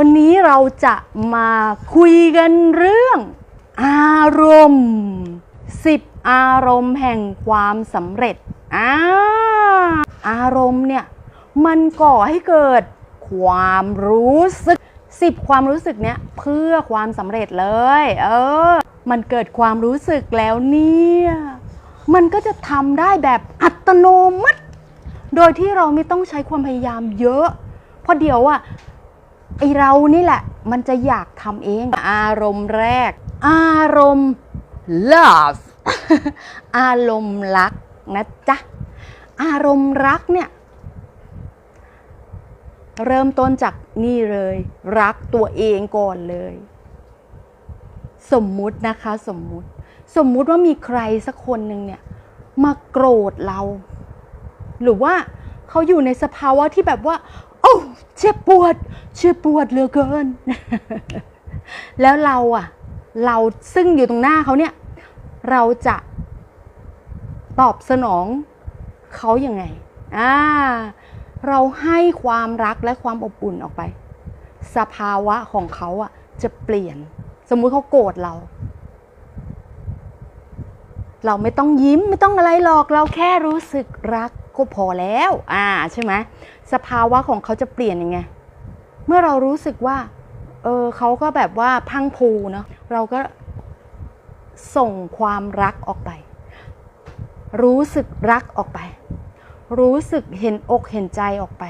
วันนี้เราจะมาคุยกันเรื่อง อารมณ์ 10 อารมณ์แห่งความสำเร็จอ่าอารมณ์เนี่ยมันก่อให้เกิดความรู้สึก 10 ความรู้สึกเนี้ยเพื่อความสำเร็จเลย เออ มันเกิดความรู้สึกแล้วเนี่ยมันก็จะทำได้แบบอัตโนมัติ โดยที่เราไม่ต้องใช้ความพยายามเยอะ เพราะเดี๋ยวอะ ไอเรานี่แหละ มันจะอยากทำเอง อารมณ์แรก อารมณ์ love อารมณ์รักนะจ๊ะ อารมณ์รักเนี่ย เริ่มต้นจากนี่เลย รักตัวเองก่อนเลย สมมุตินะคะสมมุติ สมมุติว่ามีใครสักคนหนึ่งเนี่ย มาโกรธเรา หรือว่าเขาอยู่ในสภาวะที่แบบว่า อ้เจ็บปวด เจ็บปวดเหลือเกิน แล้วเราอะเราซึ่งอยู่ตรงหน้าเขาเนี่ย เราจะตอบสนองเขายังไงอ่าเราให้ความรักและความอบอุ่นออกไป สภาวะของเขาอะจะเปลี่ยน สมมุติเขาโกรธเรา เราไม่ต้องยิ้มไม่ต้องอะไรหรอกเราแค่รู้สึกรัก ก็พอแล้ว อ่าใช่ไหมสภาวะของเขาจะเปลี่ยนยังไง เมื่อเรารู้สึกว่า เออเขาก็แบบว่าพังพูเนาะเราก็ส่งความรักออกไป รู้สึกรักออกไป รู้สึกเห็นอกเห็นใจออกไป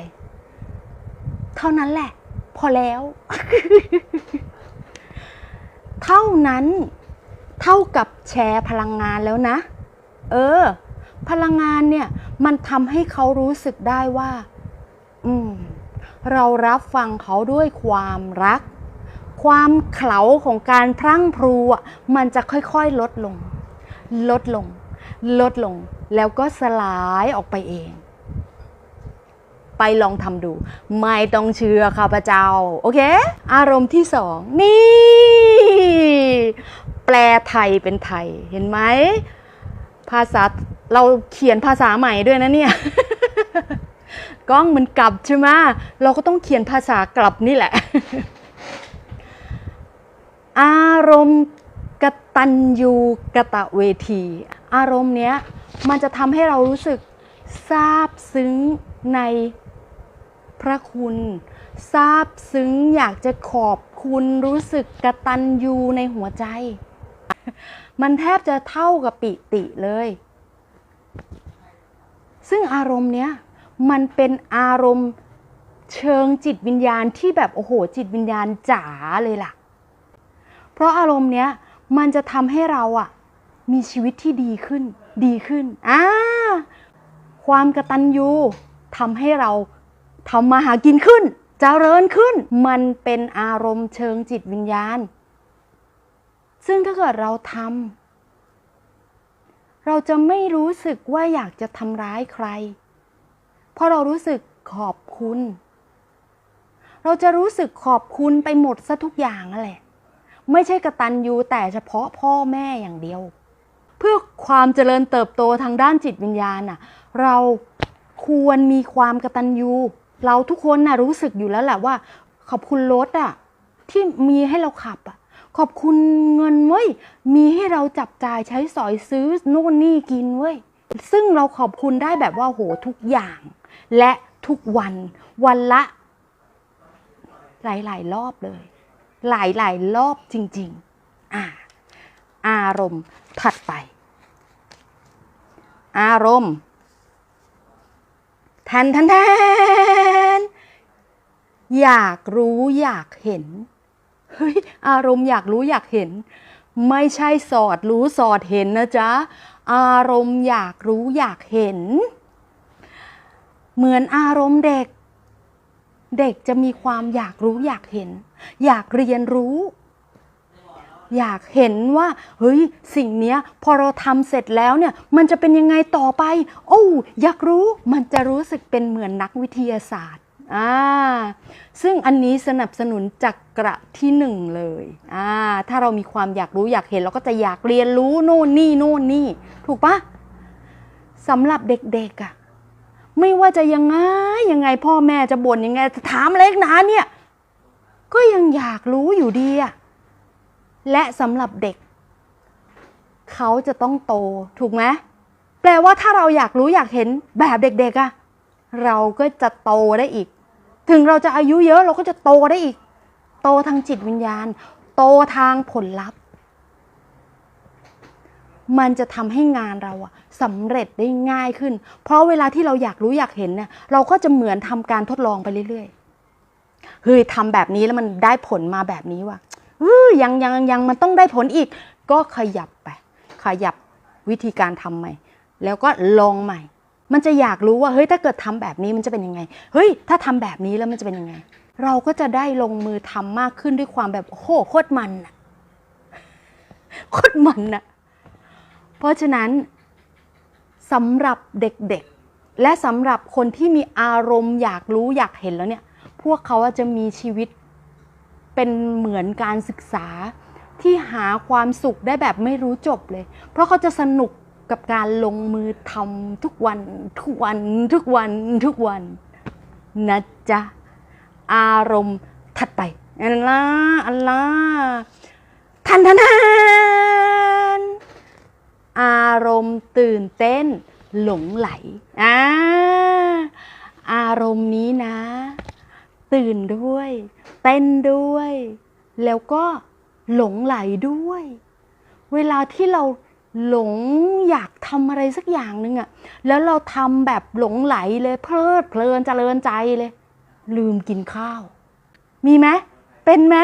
เท่านั้นแหละ พอแล้ว เท่านั้นเท่ากับแชร์พลังงานแล้วนะ เออ พลังงานเนี่ยมันทำให้เขารู้สึกได้ว่า อืม เรารับฟังเขาด้วยความรัก ความเขลาของการพรั่งพรูอะมันจะค่อยๆลดลง ลดลง ลดลง แล้วก็สลายออกไปเอง ไปลองทำดู ไม่ต้องเชื่อข้าพเจ้า โอเค อารมณ์ที่สองนี่ แปลไทยเป็นไทย เห็นไหม ภาษาเราเขียนภาษาใหม่ด้วยนะเนี่ย กล้องมันกลับใช่ไหมเราก็ต้องเขียนภาษากลับนี่แหละ อารมณ์กตัญญูกะตะเวที อารมณ์เนี้ยมันจะทำให้เรารู้สึกซาบซึ้งในพระคุณซาบซึ้งอยากจะขอบคุณรู้สึกกตัญญูในหัวใจ มันแทบจะเท่ากับปิติเลย ซึ่งอารมณ์เนี้ยมันเป็นอารมณ์เชิงจิตวิญญาณที่แบบโอ้โห จิตวิญญาณจ๋าเลยล่ะ เพราะอารมณ์เนี้ยมันจะทำให้เราอะมีชีวิตที่ดีขึ้น ดีขึ้นอ่าความกระตัญญูทำให้เราทำมาหากินขึ้นเจริญขึ้น มันเป็นอารมณ์เชิงจิตวิญญาณ ซึ่งถ้าเกิดเราทำเราจะไม่รู้สึกว่าอยากจะทำร้ายใคร เพราะเรารู้สึกขอบคุณ เราจะรู้สึกขอบคุณไปหมดซะทุกอย่างนั่นแหละ ไม่ใช่กระตันยูแต่เฉพาะพ่อแม่อย่างเดียว เพื่อความเจริญเติบโตทางด้านจิตวิญญาณน่ะ เราควรมีความกระตัญญูเราทุกคนน่ะรู้สึกอยู่แล้วแหละว่า ขอบคุณรถอะที่มีให้เราขับอะ ขอบคุณเงินเว้ย มีให้เราจับจ่ายใช้สอยซื้อโน่นนี่กินเว้ย ซึ่งเราขอบคุณได้แบบว่าโหทุกอย่าง และทุกวัน วันละ หลาย ๆ รอบเลย หลาย ๆ รอบจริง ๆ อ่า อารมณ์ถัดไป อารมณ์แทนแทนแทนอยากรู้อยากเห็น เฮ้ยอารมณ์อยากรู้อยากเห็น ไม่ใช่สอดรู้สอดเห็นนะจ๊ะอารมณ์อยากรู้อยากเห็น เหมือนอารมณ์เด็ก เด็กจะมีความอยากรู้อยากเห็น อยากเรียนรู้ อยากเห็นว่าเฮ้ยสิ่งเนี้ย พอเราทำเสร็จแล้วเนี่ย มันจะเป็นยังไงต่อไป โอ้อยากรู้มันจะรู้สึกเป็นเหมือนนักวิทยาศาสตร์ อ่าซึ่งอันนี้สนับสนุนจักกระที่หนึ่งเลยอ่าถ้าเรามีความอยากรู้อยากเห็นเราก็จะอยากเรียนรู้โน่นนี่โน่นนี่ ถูกปะสำหรับเด็กๆอะ่ะไม่ว่าจะยังไงยังไงพ่อแม่จะบ่นยังไงจะถามอะไรนักนาเนี่ย ก็ยังอยากรู้อยู่ดีอะและสำหรับเด็ก เขาจะต้องโตถูกไหมแปลว่าถ้าเราอยากรู้อยากเห็นแบบเด็กๆอะเราก็จะโตได้อีก ถึงเราจะอายุเยอะเราก็จะโตได้อีก โตทางจิตวิญญาณ โตทางผลลัพธ์ มันจะทำให้งานเราอะสำเร็จได้ง่ายขึ้น เพราะเวลาที่เราอยากรู้อยากเห็นเนี่ยเราก็จะเหมือนทำการทดลองไปเรื่อยๆเฮ้ยทำแบบนี้แล้วมันได้ผลมาแบบนี้ว่ะเออยังยังยังมันต้องได้ผลอีก ก็ขยับไป ขยับวิธีการทำใหม่ แล้วก็ลองใหม่ มันจะอยากรู้ว่าเฮ้ยถ้าเกิดทำแบบนี้มันจะเป็นยังไง เฮ้ย ถ้าทำแบบนี้แล้วมันจะเป็นยังไง เราก็จะได้ลงมือทำมากขึ้นด้วยความแบบโอ้โหโคตรมันอะโคตรมันอะเพราะฉะนั้นสำหรับเด็กๆ และสำหรับคนที่มีอารมณ์อยากรู้อยากเห็นแล้วเนี่ย พวกเขาจะมีชีวิตเป็นเหมือนการศึกษาที่หาความสุขได้แบบไม่รู้จบเลย เพราะเขาจะสนุก กับการลงมือทำทุกวันทุกวันทุกวันทุกวันนะจ๊ะ อารมณ์ถัดไปอัลลาอัลลาทันทันทันอารมณ์ตื่นเต้น หลงไหลอ่าอารมณ์นี้นะ ตื่นด้วย เต้นด้วย แล้วก็หลงไหลด้วย เวลาที่เรา หลงอยากทำอะไรสักอย่างหนึ่งอะแล้วเราทำแบบหลงไหลเลยเพลิดเพลินเจริญใจเลย ลืมกินข้าว มีไหมเป็นไหม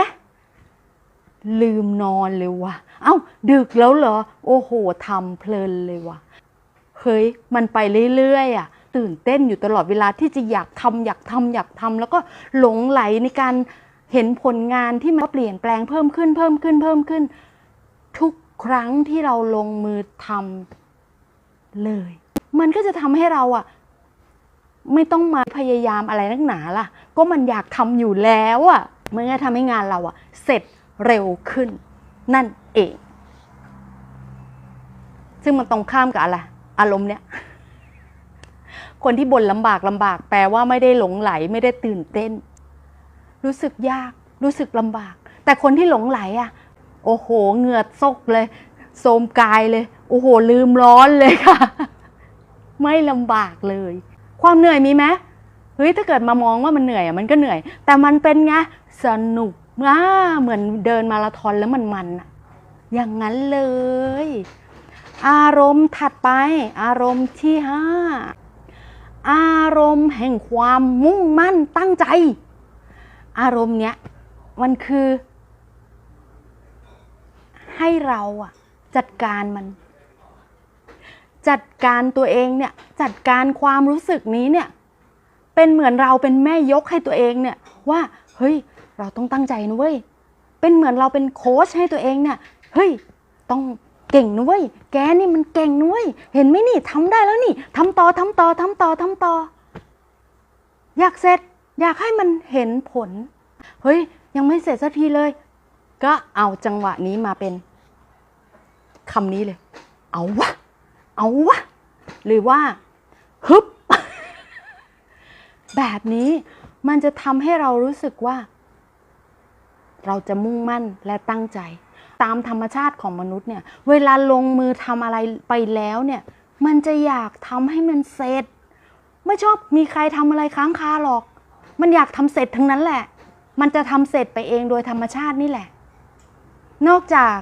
ลืมนอนเลยว่ะ เอ้า ดึกแล้วเหรอ โอ้โหทำเพลินเลยว่ะ เฮ้ย มันไปเรื่อยๆอะ ตื่นเต้นอยู่ตลอดเวลาที่จะอยากทำอยากทำอยากทำแล้วก็หลงไหลในการเห็นผลงานที่มันเปลี่ยนแปลงเพิ่มขึ้นเพิ่มขึ้นเพิ่มขึ้น ทุก ครั้งที่เราลงมือทำเลย มันก็จะทำให้เราอะไม่ต้องมาพยายามอะไรนักหนาล่ะ ก็มันอยากทำอยู่แล้วอะมันก็ทำให้งานเราอะเสร็จเร็วขึ้น นั่นเอง ซึ่งมันตรงข้ามกับอะไร อารมณ์เนี้ยคนที่บ่นลำบากลำบาก แปลว่าไม่ได้หลงไหลไม่ได้ตื่นเต้น รู้สึกยาก รู้สึกลำบาก แต่คนที่หลงไหลอะ โอ้โหเหงื่อซกเลยโทรมกายเลย โอ้โห ลืมร้อนเลยค่ะ ไม่ลำบากเลย ความเหนื่อยมีไหมเฮ้ยถ้าเกิดมามองว่ามันเหนื่อยอะมันก็เหนื่อย แต่มันเป็นไงสนุกอ่าเหมือนเดินมาราธอนแล้วมันมันอะอย่างนั้นเลย อารมณ์ถัดไป อารมณ์ที่ห้าอารมณ์แห่งความมุ่งมั่นตั้งใจ อารมณ์เนี้ยมันคือ ให้เราอะจัดการมัน จัดการตัวเองเนี่ยจัดการความรู้สึกนี้เนี่ยเป็นเหมือนเราเป็นแม่ยกให้ตัวเองเนี่ยว่าเฮ้ยเราต้องตั้งใจนะเว้ยเป็นเหมือนเราเป็นโค้ชให้ตัวเองเนี่ยเฮ้ยต้องเก่งนะเว้ยแกนี่มันเก่งนะเว้ยเห็นไหมนี่ทำได้แล้วนี่ทำต่อทำต่อทำต่อทำต่อ อยากเสร็จอยากให้มันเห็นผล เฮ้ย ยังไม่เสร็จสักทีเลย ก็เอาจังหวะนี้มาเป็นคำนี้เลย เอาวะ เอาวะ หรือว่าฮึบ แบบนี้มันจะทำให้เรารู้สึกว่า เราจะมุ่งมั่นและตั้งใจ ตามธรรมชาติของมนุษย์เนี่ย เวลาลงมือทำอะไรไปแล้วเนี่ย มันจะอยากทำให้มันเสร็จ ไม่ชอบมีใครทำอะไรค้างคาหรอก มันอยากทำเสร็จทั้งนั้นแหละ มันจะทำเสร็จไปเองโดยธรรมชาตินี่แหละ นอกจาก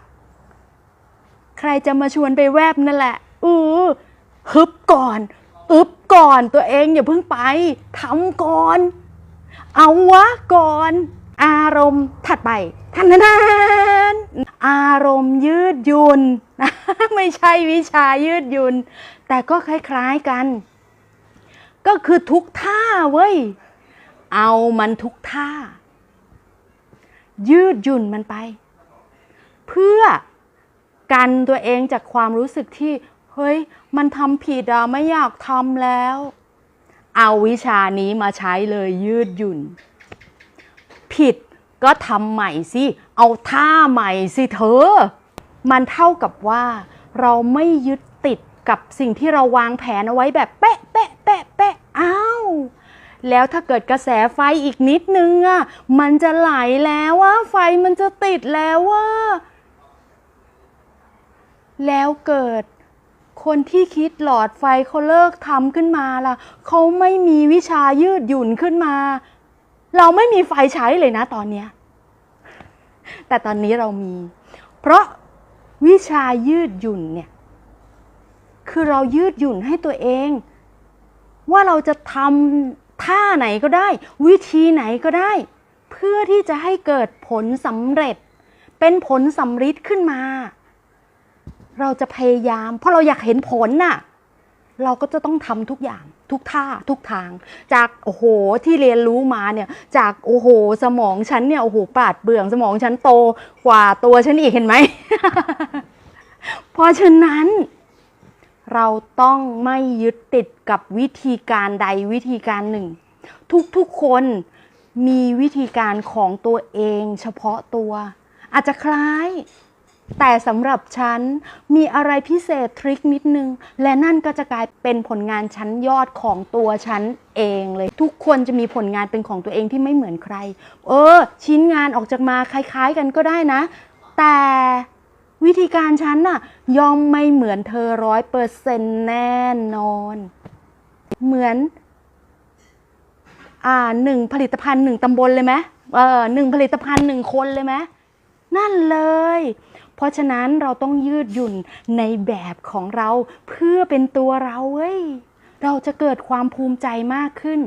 ใครจะมาชวนไปแวบนั่นแหละ อือฮึบก่อน อึบก่อนตัวเองอย่าเพิ่งไปทำก่อน เอาวะก่อน อารมณ์ถัดไปทันทันทันอารมณ์ยืดหยุ่นไม่ใช่วิชายืดหยุ่นแต่ก็คล้ายๆกัน ก็คือทุกท่าเว้ย เอามันทุกท่า ยืดหยุ่นมันไป เพื่อกันตัวเองจากความรู้สึกที่ เฮ้ย มันทำผิดอะไม่อยากทำแล้ว เอาวิชานี้มาใช้เลยยืดหยุ่น ผิดก็ทำใหม่สิ เอาท่าใหม่สิเธอ มันเท่ากับว่าเราไม่ยึดติดกับสิ่งที่เราวางแผนเอาไว้แบบเป๊ะเป๊ะเป๊ะเป๊ะอ้าวแล้วถ้าเกิดกระแสไฟอีกนิดนึงอะ มันจะไหลแล้วว่าไฟมันจะติดแล้วว่า แล้วเกิดคนที่คิดหลอดไฟเขาเลิกทำขึ้นมาล่ะเขาไม่มีวิชายืดหยุ่นขึ้นมา เราไม่มีไฟใช้เลยนะตอนเนี้ยแต่ตอนนี้เรามี เพราะวิชายืดหยุ่นเนี่ย คือเรายืดหยุ่นให้ตัวเอง ว่าเราจะทำท่าไหนก็ได้ วิธีไหนก็ได้ เพื่อที่จะให้เกิดผลสำเร็จ เป็นผลสำริดขึ้นมา เราจะพยายาม เพราะเราอยากเห็นผลน่ะเราก็จะต้องทำทุกอย่างทุกท่าทุกทาง จากโอ้โหที่เรียนรู้มาเนี่ย จากโอ้โห สมองฉันเนี่ยโอ้โหปราดเบื่องสมองฉันโตกว่าตัวฉันอีกเห็นไหม เพราะฉะนั้น เราต้องไม่ยึดติดกับวิธีการใดวิธีการหนึ่ง ทุกๆคนมีวิธีการของตัวเอง เฉพาะตัว อาจจะคล้าย แต่สำหรับฉันมีอะไรพิเศษทริคนิดนึง และนั่นก็จะกลายเป็นผลงานชั้นยอดของตัวฉันเองเลย ทุกคนจะมีผลงานเป็นของตัวเองที่ไม่เหมือนใคร เออ ชิ้นงานออกจากมาคล้ายๆกันก็ได้นะ แต่วิธีการฉันน่ะย่อมไม่เหมือนเธอร้อยเปอร์เซ็นต์แน่นอน เหมือน อ่าหนึ่งผลิตภัณฑ์หนึ่งตำบลเลยไหมเออหนึ่งผลิตภัณฑ์หนึ่งคนเลยไหมนั่นเลย เพราะฉะนั้นเราต้องยืดหยุ่นในแบบของเราเพื่อเป็นตัวเราเว้ยเราจะเกิดความภูมิใจมากขึ้น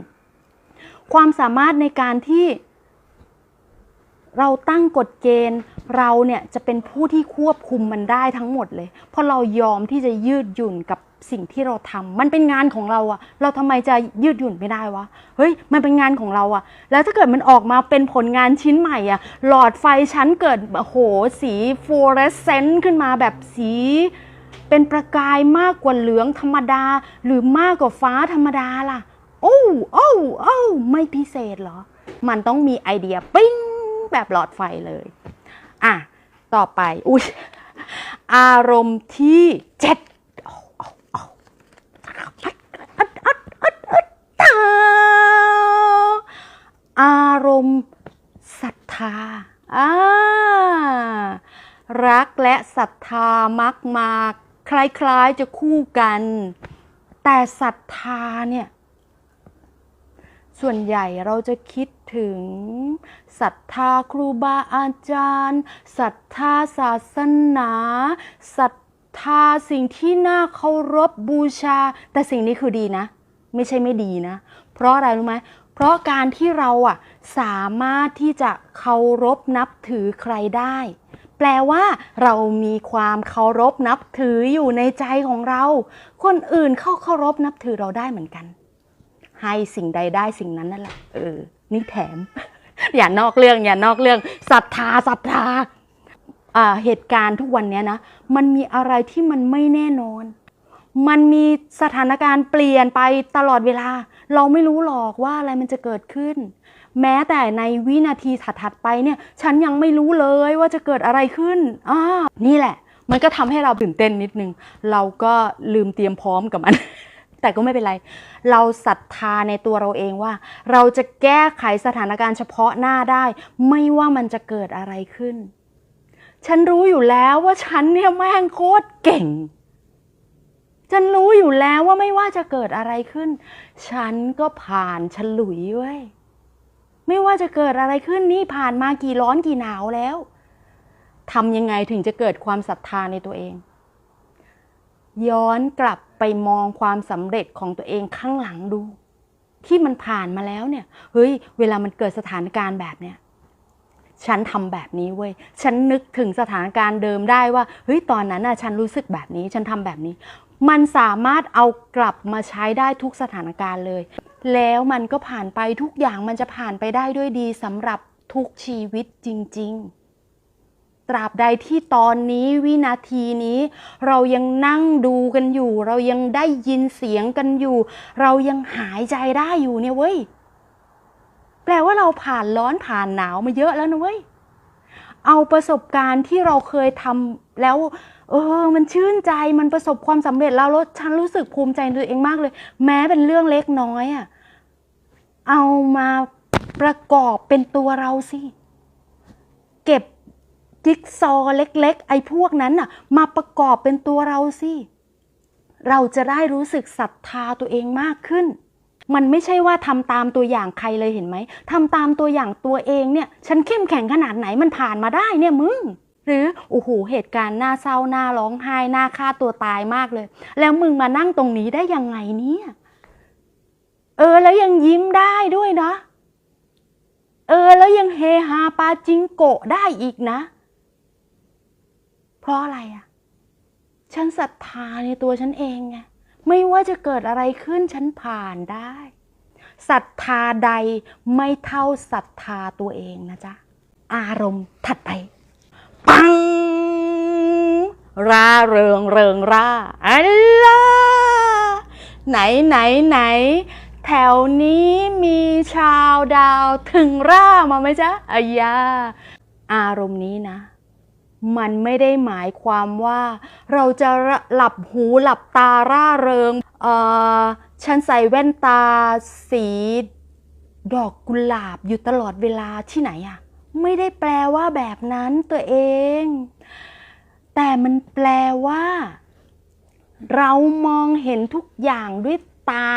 ความสามารถในการที่ เราตั้งกฎเกณฑ์ เราเนี่ยจะเป็นผู้ที่ควบคุมมันได้ทั้งหมดเลย เพราะเรายอมที่จะยืดหยุ่นกับ สิ่งที่เราทำมันเป็นงานของเราอะเราทำไมจะยืดหยุ่นไม่ได้วะเฮ้ยมันเป็นงานของเราอะแล้วถ้าเกิดมันออกมาเป็นผลงานชิ้นใหม่อะหลอดไฟชั้นเกิดโอ้โหสีฟลูออเรสเซนต์ขึ้นมาแบบสีเป็นประกายมากกว่าเหลืองธรรมดา หรือมากกว่าฟ้าธรรมดาล่ะ โอ้โอ้โอ้ไม่พิเศษเหรอ มันต้องมีไอเดียปิ้งแบบหลอดไฟเลย อะ ต่อไป อุ้ยอารมณ์ที่เจ็ดเอาเอาเอาอัดอัดอัดอัดตาอารมณ์ศรัทธาอ่ารักและศรัทธามักมาคล้ายๆจะคู่กัน แต่ศรัทธาเนี่ย ส่วนใหญ่เราจะคิดถึงศรัทธาครูบาอาจารย์ศรัทธาศาสนาศรัทธาสิ่งที่น่าเคารพบูชา แต่สิ่งนี้คือดีนะ ไม่ใช่ไม่ดีนะ เพราะอะไรรู้ไหม เพราะการที่เราอะสามารถที่จะเคารพนับถือใครได้ แปลว่าเรามีความเคารพนับถืออยู่ในใจของเรา คนอื่นเข้าเคารพนับถือเราได้เหมือนกัน ให้สิ่งใดได้สิ่งนั้นนั่นแหละเออนี่แถม อย่านอกเรื่องอย่านอกเรื่องศรัทธาศรัทธาเหตุการณ์ทุกวันนี้นะ มันมีอะไรที่มันไม่แน่นอน มันมีสถานการณ์เปลี่ยนไปตลอดเวลา เราไม่รู้หรอกว่าอะไรมันจะเกิดขึ้น แม้แต่ในวินาทีถัดๆไปเนี่ย ฉันยังไม่รู้เลยว่าจะเกิดอะไรขึ้นอ่านี่แหละ มันก็ทำให้เราตื่นเต้นนิดนึง เราก็ลืมเตรียมพร้อมกับมัน แต่ก็ไม่เป็นไร เราศรัทธาในตัวเราเองว่า เราจะแก้ไขสถานการณ์เฉพาะหน้าได้ ไม่ว่ามันจะเกิดอะไรขึ้น ฉันรู้อยู่แล้วว่าฉันเนี่ยแม่งโคตรเก่ง ฉันรู้อยู่แล้วว่าไม่ว่าจะเกิดอะไรขึ้น ฉันก็ผ่านฉลุยเว้ย ไม่ว่าจะเกิดอะไรขึ้นนี่ผ่านมากี่ร้อนกี่หนาวแล้วทำยังไงถึงจะเกิดความศรัทธาในตัวเอง ย้อนกลับไปมองความสำเร็จของตัวเองข้างหลังดู ที่มันผ่านมาแล้วเนี่ย เฮ้ย เวลามันเกิดสถานการณ์แบบเนี้ยฉันทำแบบนี้เว้ย ฉันนึกถึงสถานการณ์เดิมได้ว่า เฮ้ย ตอนนั้นน่ะ ฉันรู้สึกแบบนี้ ฉันทำแบบนี้ มันสามารถเอากลับมาใช้ได้ทุกสถานการณ์เลย แล้วมันก็ผ่านไปทุกอย่างมันจะผ่านไปได้ด้วยดีสำหรับทุกชีวิตจริง ๆ ตราบใดที่ตอนนี้วินาทีนี้ เรายังนั่งดูกันอยู่ เรายังได้ยินเสียงกันอยู่ เรายังหายใจได้อยู่เนี่ยเว้ย แปลว่าเราผ่านร้อนผ่านหนาวมาเยอะแล้วนะเว้ย เอาประสบการณ์ที่เราเคยทำแล้ว เออ มันชื่นใจมันประสบความสำเร็จแล้วแล้วฉันรู้สึกภูมิใจในตัวเองมากเลย แม้เป็นเรื่องเล็กน้อยอะ่ะเอามาประกอบเป็นตัวเราสิ เก็บจิ๊กซอเล็ก ๆ ไอ้พวกนั้นน่ะ มาประกอบเป็นตัวเราสิเราจะได้รู้สึกศรัทธาตัวเองมากขึ้น มันไม่ใช่ว่าทำตามตัวอย่างใครเลยเห็นไหมทำตามตัวอย่างตัวเองเนี่ย ฉันเข้มแข็งขนาดไหนมันผ่านมาได้เนี่ยมึง หรือโอ้โหเหตุการณ์น่าเศร้าน่าร้องไห้น่าฆ่าตัวตายมากเลย แล้วมึงมานั่งตรงนี้ได้ยังไงเนี่ยเออ แล้วยังยิ้มได้ด้วยนะ เออ แล้วยังเฮฮาปาจิงโกะได้อีกนะ เพราะอะไรอะ ฉันศรัทธาในตัวฉันเองไงไม่ว่าจะเกิดอะไรขึ้นฉันผ่านได้ศรัทธาใดไม่เท่าศรัทธาตัวเองนะจ๊ะ อารมณ์ถัดไป ราเริงเริงร่าอัลลาไหนไหนไหน แถวนี้มีชาวดาวถึงร่ามาไหมจ๊ะอายา อารมณ์นี้นะ มันไม่ได้หมายความว่า เราจะหลับหูหลับตาร่าเริง เอ่อฉันใส่แว่นตาสี ดอกกุหลาบอยู่ตลอดเวลาที่ไหนอะไม่ได้แปลว่าแบบนั้นตัวเอง แต่มันแปลว่า เรามองเห็นทุกอย่างด้วยตา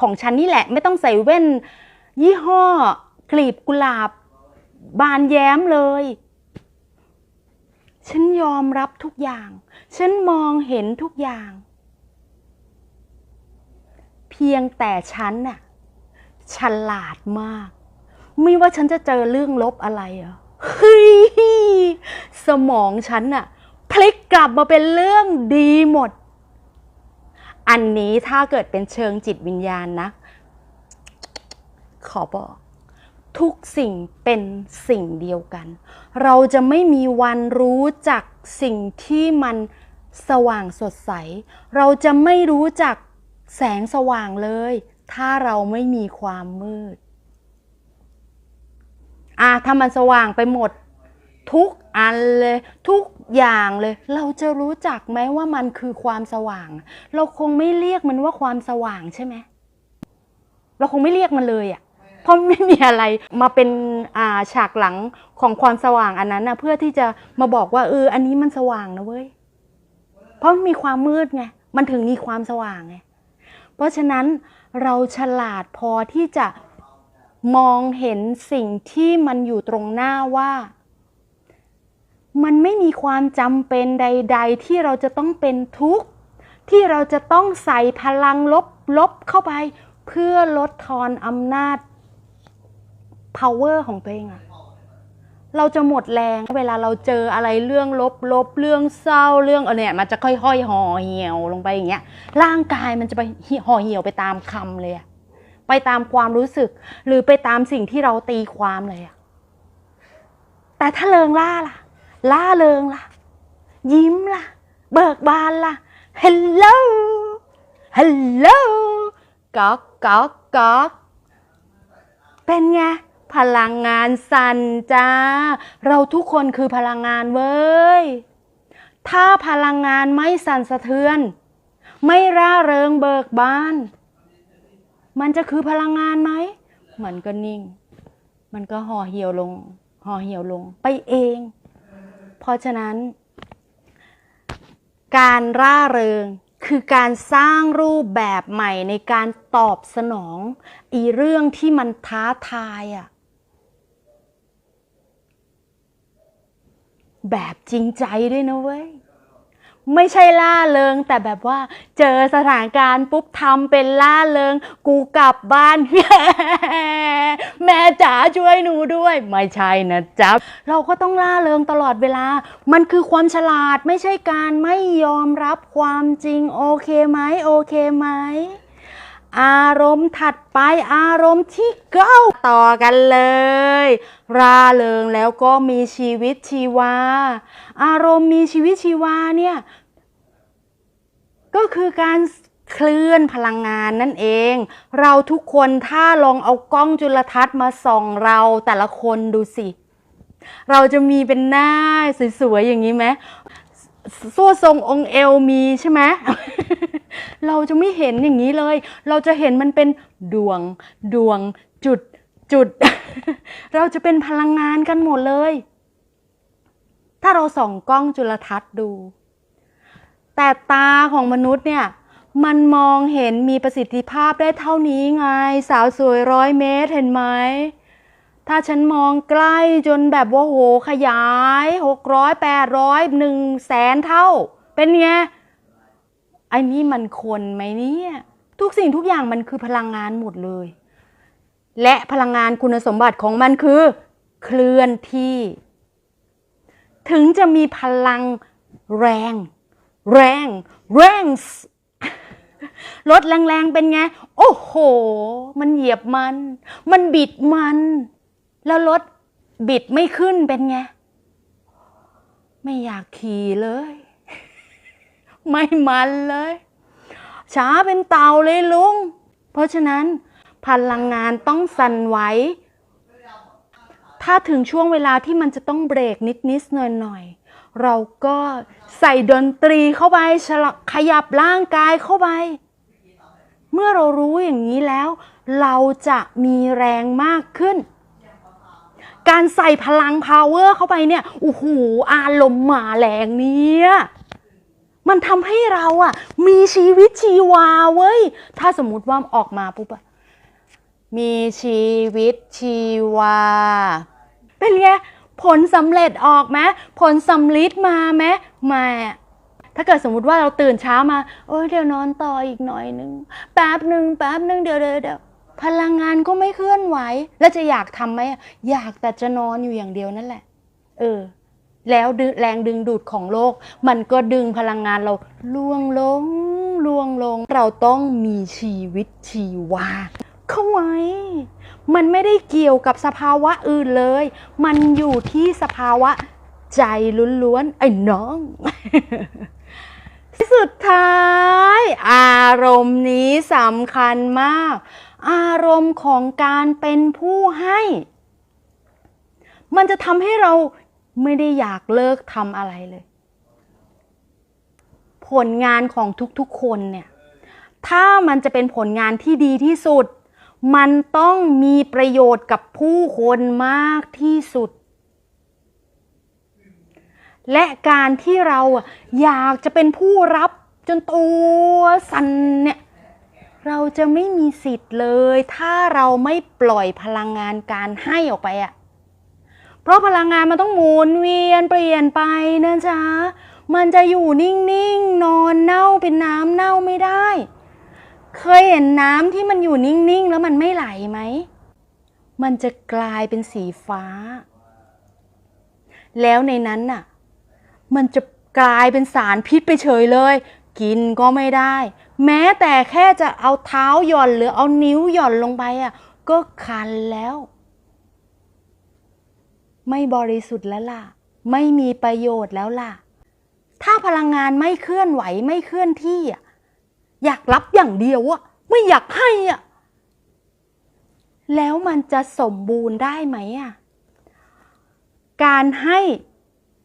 ของฉันนี่แหละ ไม่ต้องใส่แว่น ยี่ห้อกลีบกุหลาบ บานแย้มเลย ฉันยอมรับทุกอย่าง ฉันมองเห็นทุกอย่าง เพียงแต่ฉันน่ะฉลาดมาก ไม่ว่าฉันจะเจอเรื่องลบอะไรเหรอเฮ้ยสมองฉันน่ะ พลิกกลับมาเป็นเรื่องดีหมด อันนี้ถ้าเกิดเป็นเชิงจิตวิญญาณนะ ขอบอก ทุกสิ่งเป็นสิ่งเดียวกัน เราจะไม่มีวันรู้จักสิ่งที่มันสว่างสดใส เราจะไม่รู้จักแสงสว่างเลย ถ้าเราไม่มีความมืดอะถ้ามันสว่างไปหมด ทุกอันเลย ทุกอย่างเลย เราจะรู้จักไหมว่ามันคือความสว่าง เราคงไม่เรียกมันว่าความสว่างใช่ไหมเราคงไม่เรียกมันเลยอะ่ะเพราะไม่มีอะไรมาเป็นอ่าฉากหลังของความสว่างอันนั้นนะเพื่อที่จะมาบอกว่าเอออันนี้มันสว่างนะเว้ยเพราะมีความมืดไงมันถึงมีความสว่างไงเพราะฉะนั้นเราฉลาดพอที่จะมองเห็นสิ่งที่มันอยู่ตรงหน้าว่า มันไม่มีความจำเป็นใด ๆ ที่เราจะต้องเป็นทุกข์ ที่เราจะต้องใส่พลังลบลบเข้าไป เพื่อลดทอนอำนาจ power ของตัวเองอะเราจะหมดแรงเวลาเราเจออะไรเรื่องลบลบเรื่องเศร้าเรื่องเออเนี่ยมันจะค่อยๆห่อเหี่ยวลงไปอย่างเงี้ย ร่างกายมันจะไปห่อเหี่ยวไปตามคำเลยอะไปตามความรู้สึก หรือไปตามสิ่งที่เราตีความเลยอะแต่ถ้าเริงล่าล่ะ ล่าเริงล่ะ ยิ้มล่ะ เบิกบานล่ะ hello hello ก๊อกก๊อกก๊อกเป็นไงพลังงานสั่นจ้า เราทุกคนคือพลังงานเว้ย ถ้าพลังงานไม่สั่นสะเทือน ไม่ร่าเริงเบิกบาน มันจะคือพลังงานไหม มันก็นิ่ง มันก็ห่อเหี่ยวลง ห่อเหี่ยวลงไปเอง เพราะฉะนั้น การร่าเริงคือการสร้างรูปแบบใหม่ในการตอบสนอง อีเรื่องที่มันท้าทายอะแบบจริงใจด้วยนะเว้ย ไม่ใช่ล่าเริง แต่แบบว่าเจอสถานการณ์ปุ๊บทำเป็นล่าเริง กูกลับบ้าน แม่จ๋าช่วยหนูด้วย ไม่ใช่นะจ๊ะเราก็ต้องล่าเริงตลอดเวลา มันคือความฉลาดไม่ใช่การไม่ยอมรับความจริง โอเคไหมโอเคไหม อารมณ์ถัดไปอารมณ์ที่เก้าต่อกันเลย ราเริงแล้วก็มีชีวิตชีวา อารมณ์มีชีวิตชีวาเนี่ยก็คือการเคลื่อนพลังงานนั่นเอง เราทุกคนถ้าลองเอากล้องจุลทรรศน์มาส่องเราแต่ละคนดูสิ เราจะมีเป็นหน้าสวยๆอย่างนี้ไหม ส่วทรงองค์เอวมีใช่ไหม เราจะไม่เห็นอย่างนี้เลย เราจะเห็นมันเป็นดวง ดวง จุด จุด เราจะเป็นพลังงานกันหมดเลย ถ้าเราส่องกล้องจุลทรรศน์ดู แต่ตาของมนุษย์เนี่ย มันมองเห็นมีประสิทธิภาพได้เท่านี้ไง สาวสวยร้อยเมตรเห็นไหม ถ้าฉันมองใกล้จนแบบว่าโหขยายหกร้อยแปดร้อยหนึ่งแสนเท่า เป็นไงไอ้นี่มันคนไหมเนี่ยทุกสิ่งทุกอย่างมันคือพลังงานหมดเลย และพลังงานคุณสมบัติของมันคือ เคลื่อนที่ ถึงจะมีพลังแรง แรง แรงรถแรงๆเป็นไง โอ้โห มันเหยียบมัน มันบิดมัน แล้วรถบิดไม่ขึ้นเป็นไง ไม่อยากขี่เลย ไม่มันเลยช้าเป็นเต่าเลยลุง เพราะฉะนั้นพลังงานต้องสั่นไหว ถ้าถึงช่วงเวลาที่มันจะต้องเบรกนิดนิดหน่อยหน่อย เราก็ใส่ดนตรีเข้าไปฉลับขยับร่างกายเข้าไป เมื่อเรารู้อย่างนี้แล้ว เราจะมีแรงมากขึ้น การใส่พลัง power เข้าไปเนี่ยโอ้โหอารมณ์มาแรงเนี่ยมันทำให้เราอะมีชีวิตชีวาเว้ย ถ้าสมมติว่าออกมาปุ๊บอะมีชีวิตชีวา เป็นไง ผลสำเร็จออกไหมผลสำลิดมาไหมมาอะถ้าเกิดสมมติว่าเราตื่นเช้ามา โอ้ยเดี๋ยวนอนต่ออีกหน่อยนึง แป๊บหนึ่งแป๊บหนึ่งเดี๋ยวเดี๋ยวเดี๋ยว พลังงานก็ไม่เคลื่อนไหว แล้วจะอยากทำไหมอยากแต่จะนอนอยู่อย่างเดียวนั่นแหละ เออ แล้วแรงดึงดูดของโลก มันก็ดึงพลังงานเราล่วงลงล่วงลง เราต้องมีชีวิตชีวา เข้าไว้ มันไม่ได้เกี่ยวกับสภาวะอื่นเลย มันอยู่ที่สภาวะใจล้วนๆไอ้น้องสุดท้าย อารมณ์นี้สำคัญมาก อารมณ์ของการเป็นผู้ให้ มันจะทำให้เราไม่ได้อยากเลิกทำอะไรเลย ผลงานของทุกๆคนเนี่ย ถ้ามันจะเป็นผลงานที่ดีที่สุด มันต้องมีประโยชน์กับผู้คนมากที่สุด และการที่เราอยากจะเป็นผู้รับจนตัวสั่นเนี่ย เราจะไม่มีสิทธิ์เลย ถ้าเราไม่ปล่อยพลังงานการให้ออกไปอะเพราะพลังงานมันต้องหมุนเวียนเปลี่ยนไปนะจ๊ะ มันจะอยู่นิ่งๆ นอนเน่าเป็นน้ำเน่าไม่ได้ เคยเห็นน้ำที่มันอยู่นิ่งๆ แล้วมันไม่ไหลไหม มันจะกลายเป็นสีฟ้า แล้วในนั้นน่ะ มันจะกลายเป็นสารพิษไปเฉยเลย กินก็ไม่ได้ แม้แต่แค่จะเอาเท้าหย่อนหรือเอานิ้วหย่อนลงไปอะก็คันแล้ว ไม่บริสุทธิ์แล้วล่ะ ไม่มีประโยชน์แล้วล่ะ ถ้าพลังงานไม่เคลื่อนไหวไม่เคลื่อนที่อะอยากรับอย่างเดียวอะไม่อยากให้อะแล้วมันจะสมบูรณ์ได้ไหมอะการให้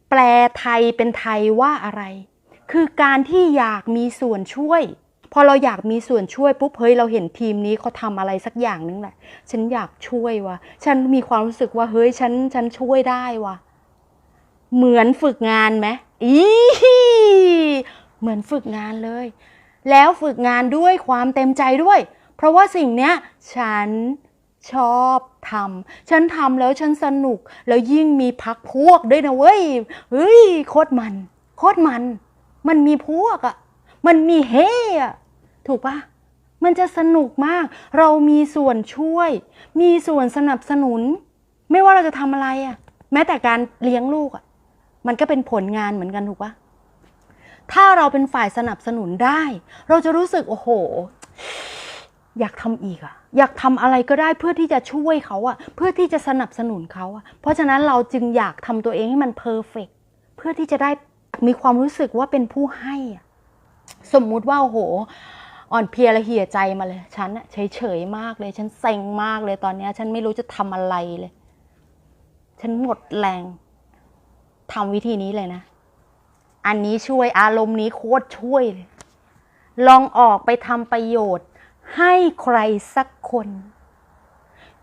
แปลไทยเป็นไทยว่าอะไร คือการที่อยากมีส่วนช่วย พอเราอยากมีส่วนช่วยปุ๊บเฮ้ยเราเห็นทีมนี้เขาทำอะไรสักอย่างนึงแหละ ฉันอยากช่วยวะฉันมีความรู้สึกว่าเฮ้ยฉันฉันช่วยได้วะเหมือนฝึกงานไหมอีเหมือนฝึกงานเลย แล้วฝึกงานด้วยความเต็มใจด้วย เพราะว่าสิ่งเนี้ยฉันชอบทำฉันทำแล้วฉันสนุก แล้วยิ่งมีพักพวกด้วยนะเว้ยเฮ้ยโคตรมัน โคตรมัน มันมีพวกอะ่ะ มันมีเฮอะถูกปะมันจะสนุกมาก เรามีส่วนช่วย มีส่วนสนับสนุน ไม่ว่าเราจะทำอะไรอะ่ะแม้แต่การเลี้ยงลูกอะมันก็เป็นผลงานเหมือนกันถูกปะถ้าเราเป็นฝ่ายสนับสนุนได้ เราจะรู้สึกโอ้โห อยากทำอีกอะอยากทำอะไรก็ได้เพื่อที่จะช่วยเขาอะเพื่อที่จะสนับสนุนเขาอะเพราะฉะนั้นเราจึงอยากทำตัวเองให้มันเพอร์เฟกเพื่อที่จะได้มีความรู้สึกว่าเป็นผู้ให้อะ สมมุติว่าโอ้โห อ่อนเพลียและเหี่ยใจมาเลย ฉันอะเฉยๆมากเลย ฉันเซ็งมากเลยตอนนี้ ฉันไม่รู้จะทำอะไรเลย ฉันหมดแรงทำวิธีนี้เลยนะ อันนี้ช่วยอารมณ์นี้โคตรช่วยเลย ลองออกไปทำประโยชน์ ให้ใครสักคน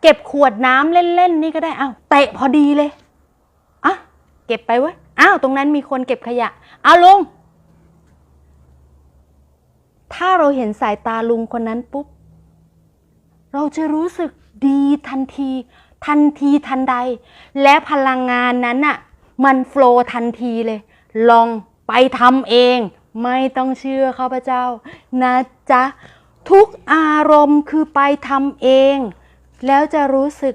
เก็บขวดน้ำเล่นๆนี่ก็ได้ เอาเตะพอดีเลย อะ เก็บไปเว้ย อ้าว ตรงนั้นมีคนเก็บขยะ เอาลง ถ้าเราเห็นสายตาลุงคนนั้นปุ๊บ เราจะรู้สึกดีทันที ทันทีทันใด และพลังงานนั้นน่ะ มันโฟล์ทันทีเลย ลองไปทำเอง ไม่ต้องเชื่อข้าพเจ้า นะจ๊ะ ทุกอารมณ์คือไปทำเอง แล้วจะรู้สึก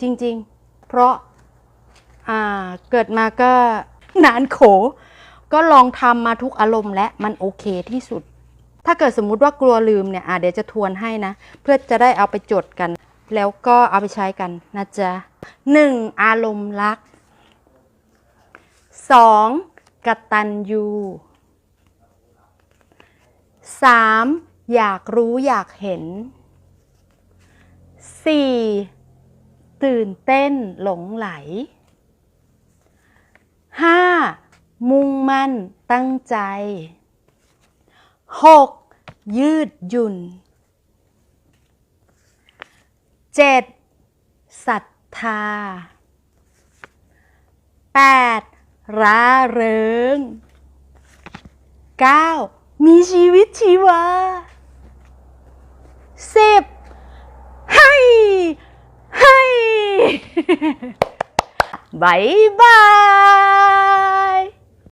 จริง ๆ เพราะเกิดมาก็นานโข ก็ลองทำมาทุกอารมณ์และมันโอเคที่สุด ถ้าเกิดสมมุติว่ากลัวลืมเนี่ยอะเดี๋ยวจะทวนให้นะ เพื่อจะได้เอาไปจดกัน แล้วก็เอาไปใช้กันนะจ๊ะหนึ่งอารมณ์รักสองกตัญญูสามอยากรู้อยากเห็นสี่ตื่นเต้นหลงไหลห้ามุ่งมั่นตั้งใจหก ยืดหยุ่นเจ็ดศรัทธาแปดร่าเริงเก้ามีชีวิตชีวาสิบให้ ให้บายบาย